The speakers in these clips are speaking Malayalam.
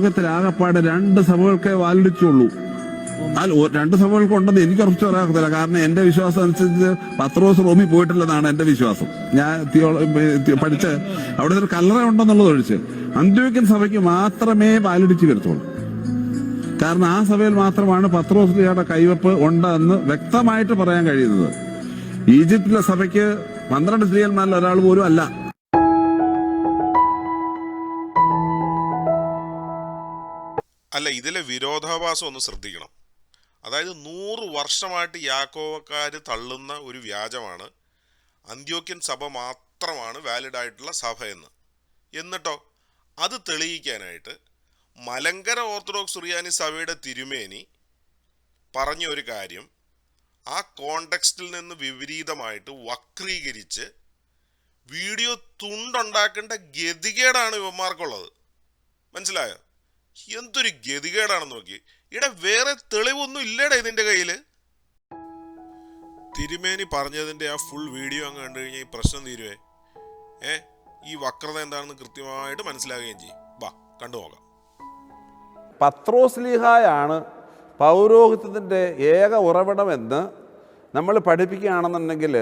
ലോകത്തിലാകപ്പാടെ രണ്ട് സഭകൾക്കേ വാലിടിച്ചുള്ളൂ. രണ്ട് സഭകൾക്ക് ഉണ്ടെന്ന് എനിക്ക് ഉറച്ചു പറയാത്തില്ല കാരണം എന്റെ വിശ്വാസം അനുസരിച്ച് പത്ര ദിവസം റോമി പോയിട്ടില്ലെന്നാണ് എന്റെ വിശ്വാസം. ഞാൻ പഠിച്ച് അവിടെ ഒരു കല്ലറ ഉണ്ടെന്നുള്ളത് ഒഴിച്ച് അന്ത്യോക്യൻ സഭയ്ക്ക് മാത്രമേ വാലിടിച്ച് വരത്തുള്ളൂ. കാരണം ആ സഭയിൽ മാത്രമാണ് പത്രോസ്ലിയുടെ കൈവപ്പ് ഉണ്ടെന്ന് വ്യക്തമായിട്ട് പറയാൻ കഴിയുന്നത്. ഈജിപ്തിലെ സഭയ്ക്ക് പന്ത്രണ്ട് സ്ത്രീയന്മാരിൽ ഒരാൾ പോലും അല്ല. അല്ല ഇതിലെ വിരോധാഭാസം ഒന്ന് ശ്രദ്ധിക്കണം. അതായത് നൂറ് വർഷമായിട്ട് യാക്കോവക്കാർ തള്ളുന്ന ഒരു വ്യാജമാണ്. അന്ത്യോക്യൻ സഭ മാത്രമാണ് വാലിഡ് ആയിട്ടുള്ള സഭ എന്ന്. എന്നിട്ടോ? അത് തെളിയിക്കാനായിട്ട് മലങ്കര ഓർത്തഡോക്സ് സുറിയാനി സഭയുടെ തിരുമേനി പറഞ്ഞ ഒരു കാര്യം ആ കോണ്ടെക്സ്റ്റിൽ നിന്ന് വിപരീതമായിട്ട് വക്രീകരിച്ച് വീഡിയോ തുണ്ടുണ്ടാക്കേണ്ട ഗതികേടാണ് ഇവന്മാർക്കുള്ളത്. മനസ്സിലായോ? എന്തൊരു ഗതികേടാണെന്ന് നോക്കി. ഇവിടെ വേറെ തെളിവൊന്നും ഇല്ലേടാ ഇതിന്റെ കയ്യിൽ തിരുമേനി പറഞ്ഞതിന്റെ ആ ഫുൾ വീഡിയോ അങ്ങ് കണ്ടു കഴിഞ്ഞാൽ ഈ പ്രശ്നം തീരുവേ. ഏ ഈ വക്രത എന്താണെന്ന് കൃത്യമായിട്ട് മനസ്സിലാകുകയും ചെയ്യും. വാ കണ്ടു നോക്കാം. പത്രോസ്ലിഹായാണ് പൗരോഹിത്യത്തിന്റെ ഏക ഉറവിടമെന്ന് നമ്മൾ പഠിപ്പിക്കുകയാണെന്നുണ്ടെങ്കിൽ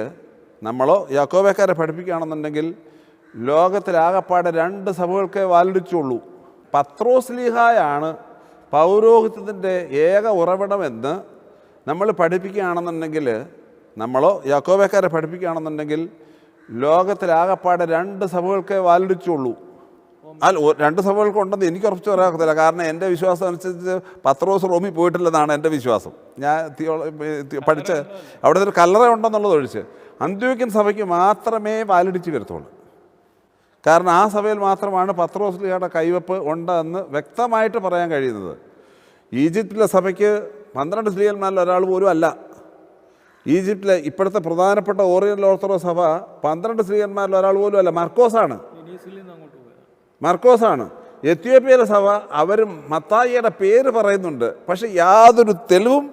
നമ്മളോ യാക്കോബേക്കാരെ പഠിപ്പിക്കുകയാണെന്നുണ്ടെങ്കിൽ ലോകത്തിലാകപ്പാടെ രണ്ട് സഭകൾക്കേ വാലിടിച്ചുള്ളൂ. പത്രോസ്ലിഹായാണ് പൗരോഹിത്യത്തിന്റെ ഏക ഉറവിടമെന്ന് നമ്മൾ പഠിപ്പിക്കുകയാണെന്നുണ്ടെങ്കിൽ നമ്മളോ യാക്കോബേക്കാരെ പഠിപ്പിക്കുകയാണെന്നുണ്ടെങ്കിൽ ലോകത്തിലാകപ്പാടെ രണ്ട് സഭകൾക്കേ വാലിടിച്ചുള്ളൂ. അല്ല രണ്ട് സഭകൾക്ക് ഉണ്ടെന്ന് എനിക്ക് ഉറപ്പിച്ച് പറയാത്തില്ല കാരണം എന്റെ വിശ്വാസം അനുസരിച്ച് പത്രോസ് റോമിൽ പോയിട്ടില്ലെന്നാണ് എന്റെ വിശ്വാസം. ഞാൻ പഠിച്ച് അവിടെ ഒരു കല്ലറ ഉണ്ടെന്നുള്ളത് ഒഴിച്ച് അന്ത്യോക്യൻ സഭയ്ക്ക് മാത്രമേ വാലിടിച്ച് വരത്തുള്ളൂ. കാരണം ആ സഭയിൽ മാത്രമാണ് പത്രോസ്ലിയുടെ കൈവപ്പ് ഉണ്ടെന്ന് വ്യക്തമായിട്ട് പറയാൻ കഴിയുന്നത്. ഈജിപ്തിലെ സഭയ്ക്ക് പന്ത്രണ്ട് സ്ത്രീയന്മാരിൽ ഒരാൾ പോലും അല്ല. ഈജിപ്തിലെ ഇപ്പോഴത്തെ പ്രധാനപ്പെട്ട ഓറിയന്റൽ ഓർത്തഡോക്സ് സഭ പന്ത്രണ്ട് സ്ത്രീയന്മാരിൽ ഒരാൾ പോലും അല്ല. മർക്കോസാണ്. മർക്കോസാണ്. എത്യോപ്യയിലെ സഭ അവർ മത്തായിയുടെ പേര് പറയുന്നുണ്ട്. പക്ഷെ യാതൊരു തെളിവും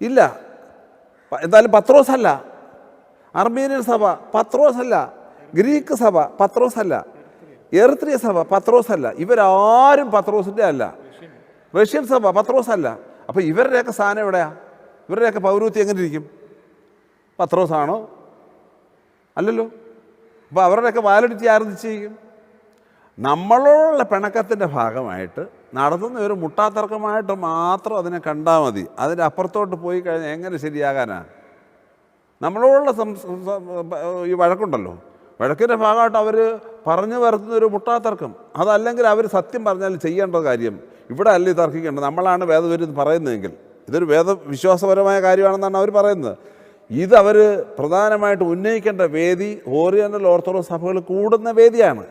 ഇല്ല. എന്തായാലും പത്രോസ് അല്ല. അർമേനിയൻ സഭ പത്രോസ് അല്ല. ഗ്രീക്ക് സഭ പത്രോസ് അല്ല. എറിത്രിയ സഭ പത്രോസ് അല്ല. ഇവരാരും പത്രോസിന്റെ അല്ല. റഷ്യൻ സഭ പത്രോസ് അല്ല. അപ്പോൾ ഇവരുടെയൊക്കെ സ്ഥാനം എവിടെയാ? ഇവരുടെയൊക്കെ പൗരൂത്തി എങ്ങനെ ഇരിക്കും? പത്രോസാണോ അല്ലല്ലോ. അപ്പോൾ അവരുടെയൊക്കെ വാലിഡിറ്റി ആര് നിശ്ചയിക്കും നമ്മളോടുള്ള പിണക്കത്തിന്റെ ഭാഗമായിട്ട് നടത്തുന്ന ഒരു മുട്ടാത്തർക്കമായിട്ട് മാത്രം അതിനെ കണ്ടാൽ മതി. അതിന്റെ അപ്പുറത്തോട്ട് പോയി കഴിഞ്ഞാൽ എങ്ങനെ ശരിയാകാനാ? നമ്മളോടുള്ള ഈ വഴക്കുണ്ടല്ലോ. വഴക്കിന്റെ ഭാഗമായിട്ട് അവർ പറഞ്ഞു വരുത്തുന്ന ഒരു മുട്ടാത്തർക്കം അതല്ലെങ്കിൽ അവർ സത്യം പറഞ്ഞാൽ ചെയ്യേണ്ട കാര്യം ഇവിടെ അല്ല ഈ തർക്കിക്കേണ്ടത്. നമ്മളാണ് വേദവിരുദ്ധം പറയുന്നതെങ്കിൽ. ഇതൊരു വേദ വിശ്വാസപരമായ കാര്യമാണെന്നാണ് അവർ പറയുന്നത്. ഇത് അവർ പ്രധാനമായിട്ട് ഉന്നയിക്കേണ്ട വേദി ഓറിയന്റൽ ഓർത്തഡോക്സ് സഭകൾ കൂടുന്ന വേദിയാണ്.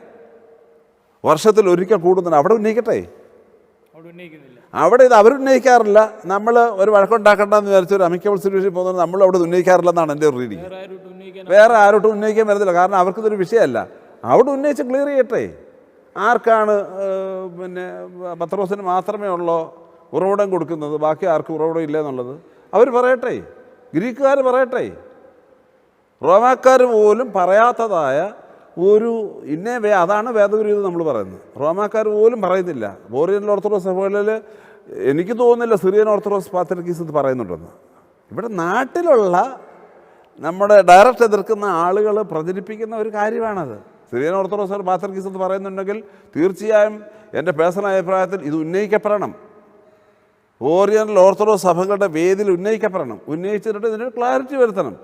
വർഷത്തിൽ ഒരിക്കൽ കൂടുന്നുണ്ട്. അവിടെ ഉന്നയിക്കട്ടെ? അവിടെ ഉന്നയിക്കുന്നില്ല. അവിടെ ഇത് അവരുന്നയിക്കാറില്ല നമ്മൾ ഒരു വഴക്കുണ്ടാക്കണ്ടെന്ന് വിചാരിച്ച ഒരു അമിക്കബിൾ സൊല്യൂഷൻ പോകുന്നത് നമ്മൾ അവിടെ ഉന്നയിക്കാറില്ല എന്നാണ് എന്റെ ഒരു റീഡിങ് വേറെ ആരോട്ട് ഉന്നയിക്കാൻ വരുന്നില്ല കാരണം അവർക്കിതൊരു വിഷയമല്ല. അവിടെ ഉന്നയിച്ച് ക്ലിയർ ചെയ്യട്ടെ. ആർക്കാണ് പിന്നെ പത്രോസിന് മാത്രമേ ഉള്ളോ ഉറവിടം കൊടുക്കുന്നത്? ബാക്കി ആർക്കും ഉറവിടം ഇല്ല എന്നുള്ളത് അവർ പറയട്ടെ. ഗ്രീക്കുകാർ പറയട്ടെ. റോമാക്കാർ പോലും പറയാത്തതായ ഒരു ഇന്നേ വേ അതാണ് വേദവിരുദ്ധം നമ്മൾ പറയുന്നത്. റോമാക്കാർ പോലും പറയുന്നില്ല. ഓറിയൻ ഓർത്തഡോക്സ് സഭകളിൽ എനിക്ക് തോന്നുന്നില്ല സിറിയൻ ഓർത്തഡോക്സ് പാത്രക്കീസ് എന്ന് പറയുന്നുണ്ടെന്ന്. ഇവിടെ നാട്ടിലുള്ള നമ്മുടെ ഡയറക്റ്റ് എതിർക്കുന്ന ആളുകൾ പ്രചരിപ്പിക്കുന്ന ഒരു കാര്യമാണത്. സിറിയൻ ഓർത്തഡോക്സ് പാത്രക്കീസ് എന്ന് പറയുന്നുണ്ടെങ്കിൽ തീർച്ചയായും എന്റെ പേഴ്സണൽ അഭിപ്രായത്തിൽ ഇത് ഉന്നയിക്കപ്പെടണം. ഓറിയന്റൽ ഓർത്തഡോക്സ് സഭകളുടെ വേദിയിൽ ഉന്നയിക്കപ്പെടണം. ഉന്നയിച്ചിട്ട് ഇതിനൊരു ക്ലാരിറ്റി വരുത്തണം.